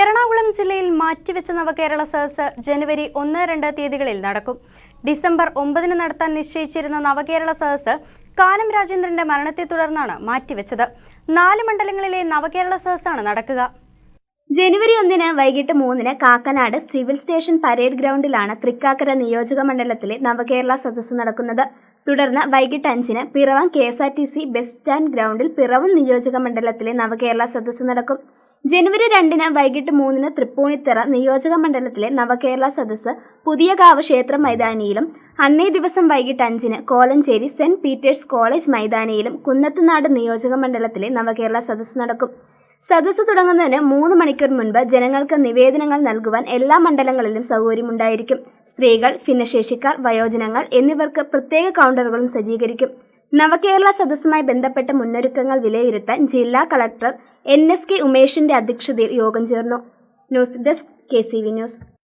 എറണാകുളം ജില്ലയിൽ മാറ്റിവെച്ച നവകേരള സദസ് ജനുവരി ഒന്ന് രണ്ട് തീയതികളിൽ നടക്കും. ഡിസംബർ ഒമ്പതിന് നടത്താൻ നിശ്ചയിച്ചിരുന്ന നവകേരള സദസ് കാനം രാജേന്ദ്രന്റെ മരണത്തെ തുടർന്നാണ് മാറ്റിവെച്ചത്. നാല് മണ്ഡലങ്ങളിലെ നവകേരള സദസ്സാണ് നടക്കുക. ജനുവരി ഒന്നിന് വൈകിട്ട് മൂന്നിന് കാക്കനാട് സിവിൽ സ്റ്റേഷൻ പരേഡ് ഗ്രൗണ്ടിലാണ് തൃക്കാക്കര നിയോജക മണ്ഡലത്തിലെ നവകേരള സദസ്സ് നടക്കുന്നത്. തുടർന്ന് വൈകിട്ട് അഞ്ചിന് Piravom K S R T C bus stand ഗ്രൗണ്ടിൽ പിറവം നിയോജക മണ്ഡലത്തിലെ നവകേരള സദസ്സ് നടക്കും. ജനുവരി രണ്ടിന് വൈകിട്ട് മൂന്നിന് തൃപ്പൂണിത്തറ നിയോജക മണ്ഡലത്തിലെ നവകേരള സദസ്സ് പുതിയകാവ് ക്ഷേത്ര മൈതാനിയിലും അന്നേ ദിവസം വൈകിട്ട് അഞ്ചിന് കോലഞ്ചേരി സെന്റ് പീറ്റേഴ്സ് കോളേജ് മൈതാനിയിലും കുന്നത്തുനാട് നിയോജക മണ്ഡലത്തിലെ നവകേരള സദസ്സ് നടക്കും. സദസ്സ് തുടങ്ങുന്നതിന് മൂന്ന് മണിക്കൂർ മുൻപ് ജനങ്ങൾക്ക് നിവേദനങ്ങൾ നൽകുവാൻ എല്ലാ മണ്ഡലങ്ങളിലും സൗകര്യമുണ്ടായിരിക്കും. സ്ത്രീകൾ ഭിന്നശേഷിക്കാർ വയോജനങ്ങൾ എന്നിവർക്ക് പ്രത്യേക കൗണ്ടറുകളും സജ്ജീകരിക്കും. നവകേരള സദസ്സുമായി ബന്ധപ്പെട്ട മുന്നൊരുക്കങ്ങൾ വിലയിരുത്താൻ ജില്ലാ കളക്ടർ എൻ എസ് കെ ഉമേഷിന്റെ അധ്യക്ഷതയിൽ യോഗം ചേർന്നു. News desk K C V news.